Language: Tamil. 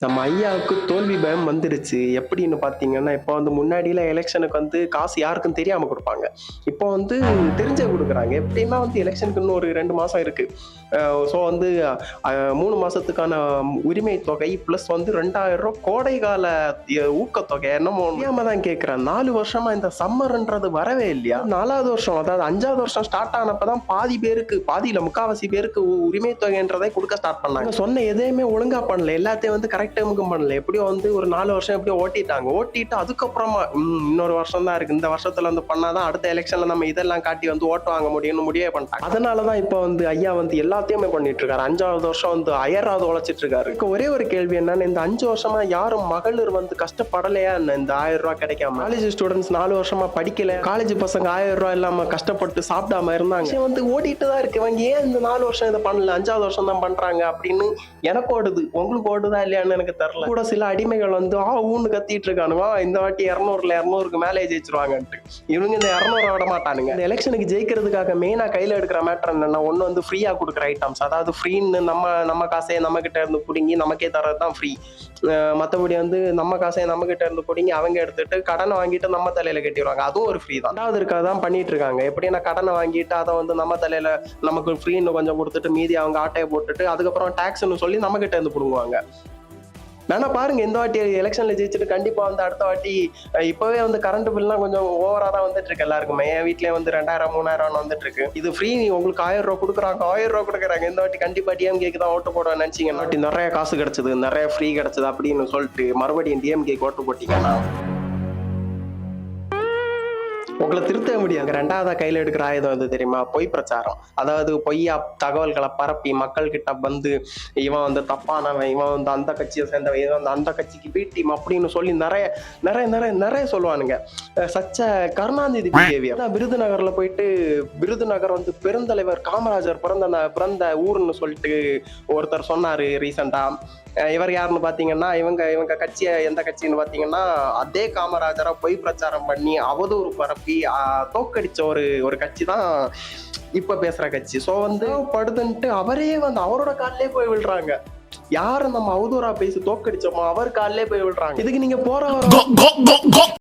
நம்ம ஐயாவுக்கு தோல்வி பயம் வந்துருச்சு எப்படின்னு பார்த்தீங்கன்னா இப்போ வந்து முன்னாடியில எலெக்ஷனுக்கு வந்து காசு யாருக்கும் தெரியாம கொடுப்பாங்க. இப்போ வந்து தெரிஞ்சே கொடுக்குறாங்க. எப்படின்னா வந்து எலெக்ஷனுக்கு இன்னும் ஒரு ரெண்டு மாசம் இருக்கு. ஸோ வந்து மூணு மாசத்துக்கான உரிமை தொகை ப்ளஸ் வந்து ரெண்டாயிரம் ரூபா கோடை கால ஊக்கத்தொகை என்னமோ முடியாம தான் கேட்குறேன் நாலு வருஷமா இந்த சம்மர்ன்றது வரவே இல்லையா? நாலாவது வருஷம் அதாவது அஞ்சாவது வருஷம் ஸ்டார்ட் ஆனப்பதான் பாதி பேருக்கு பாதியில முக்காவாசி பேருக்கு உ- உரிமை தொகைன்றதை கொடுக்க ஸ்டார்ட் பண்ணாங்க. சொன்ன எதையுமே ஒழுங்கா பண்ணல. எல்லாத்தையும் வந்து கரெக்ட் டைமுக்கும் பண்ணல. எப்படியோ வந்து ஒரு நாலு வருஷம் எப்படியோ ஓட்டிட்டாங்க. ஓட்டிட்டு அதுக்கப்புறமா இன்னொரு வருஷம் தான் இருக்கு. இந்த வருஷத்துல வந்து பண்ணாதான் அடுத்த எலெக்ஷன்ல நம்ம இதெல்லாம் காட்டி வந்து ஓட்டு வாங்க முடியும்னு முடிவே பண்ணிட்டாங்க. அதனாலதான் இப்போ வந்து ஐயா வந்து எல்லாத்தையுமே பண்ணிட்டு இருக்காரு. அஞ்சாவது வருஷம் வந்து அயராவது உழைச்சிட்டு இருக்காரு. இப்போ ஒரே ஒரு கேள்வி என்னன்னா இந்த அஞ்சு வருஷமா யாரும் மகளிர் வந்து கஷ்டப்படலையா? என்ன இந்த ஆயிரம் ரூபாய் கிடைக்காம? காலேஜ் ஸ்டூடெண்ட்ஸ் நாலு வருஷமா படிக்கல. காலேஜ் பசங்க ஆயிரம் ரூபாய் இல்லாம கஷ்டப்பட்டு சாப்பிடாம இருந்தாங்க. வந்து ஓடிட்டு தான் இருக்கு. இவங்க ஏன் இந்த நாலு வருஷம் இதை பண்ணல? அஞ்சாவது வருஷம் தான் பண்றாங்க அப்படின்னு எனக்கு ஓடுது. உங்களுக்கு ஓடுதா இல்லையான்னு எனக்கு தரல கூட சில அடிமைகள் வந்து ஆ ஊன்னு கத்திட்டு இருக்கானுவா இந்த வாட்டி இரநூறுல இரநூறுக்கு மேலே ஜெயிச்சிருவாங்கன்ட்டு. இவங்க இந்த இரநூறு விட மாட்டானுங்க. இந்த எலெக்ஷனுக்கு ஜெயிக்கிறதுக்காக மெயினா கையில எடுக்கிற மேட்டர் என்னன்னா ஒண்ணு வந்து ஃப்ரீயா கொடுக்குற ஐட்டம்ஸ் அதாவது ஃப்ரீன்னு நம்ம நம்ம காசையை நம்ம கிட்ட இருந்து பிடுங்கி நமக்கே தரது தான் ஃப்ரீ மற்றபடி வந்து நம்ம காசையை நம்ம கிட்ட இருந்து பிடிங்கி அவங்க எடுத்துட்டு கடனை வாங்கிட்டு நம்ம தலையில கட்டிடுவாங்க. அதுவும் ஒரு ஃப்ரீ தான். ரெண்டாவது இருக்காக தான் பண்ணிட்டு இருக்காங்க. எப்படின்னா கடனை வாங்கிட்டு அதை வந்து நம்ம தலையில நமக்கு ஃப்ரீன்னு கொஞ்சம் கொடுத்துட்டு மீதி அவங்க ஆட்டையை போட்டுட்டு அதுக்கப்புறம் டேக்ஸ்னு சொல்லி நம்ம கிட்ட இருந்து பிடுங்குவாங்க. வேணா பாருங்க இந்த வாட்டி எலெக்ஷன்ல ஜெயிச்சுட்டு கண்டிப்பா வந்து அடுத்த வாட்டி இப்பவே வந்து கரண்ட் பில்லாம் கொஞ்சம் ஓவரா தான் வந்துட்டு இருக்கு எல்லாருக்குமே. என் வீட்லயே வந்து ரெண்டாயிரம் மூணாயிரம் வந்துட்டு இருக்கு இது ஃப்ரீ உங்களுக்கு ஆயிரம் ரூபாய் கொடுக்குறாங்க ஆயிரம் ரூபாய் கொடுக்குறாங்க. இந்த வாட்டி கண்டிப்பா டிஎம்கேக்கு தான் ஓட்டு போட நினைச்சீங்க வாட்டி நிறைய காசு கிடைச்சது நிறைய ஃப்ரீ கிடைச்சது அப்படின்னு சொல்லிட்டு மறுபடியும் டிஎம்கேக்கு ஓட்டு போட்டீங்கன்னா உங்களை திருத்த முடியாது. ரெண்டாவதாக கையில எடுக்கிற ஆயுதம் எது தெரியுமா? பொய் பிரச்சாரம். அதாவது பொய்யா தகவல்களை பரப்பி மக்கள் கிட்ட வந்து இவன் வந்து தப்பானவன் இவன் வந்து அந்த கட்சியை சேர்ந்தவன் இவன் வந்து அந்த கட்சிக்கு பீட்டிம் அப்படின்னு சொல்லி நிறைய நிறைய நிறைய நிறைய சொல்லுவானுங்க. சச்ச கருணாநிதி பிஹேவியர் விருதுநகர்ல போயிட்டு விருதுநகர் வந்து பெருந்தலைவர் காமராஜர் பிறந்த பிறந்த ஊர்னு சொல்லிட்டு ஒருத்தர் சொன்னாரு ரீசெண்டா. இவர் யாருன்னு பாத்தீங்கன்னா இவங்க இவங்க கட்சியை எந்த கட்சின்னு பாத்தீங்கன்னா அதே காமராஜரை பொய் பிரச்சாரம் பண்ணி அவதூறு பரப்பி ஆஹ், தோக்கடிச்ச ஒரு ஒரு கட்சி தான் இப்ப பேசுற கட்சி. சோ வந்து படுதுன்ட்டு அவரே வந்து அவரோட காலிலே போய் விழுறாங்க. யார் நம்ம அவதூறா பேசி தோக்கடிச்சோமோ அவர் காலிலே போய் விழுறாங்க. இதுக்கு நீங்க போற வர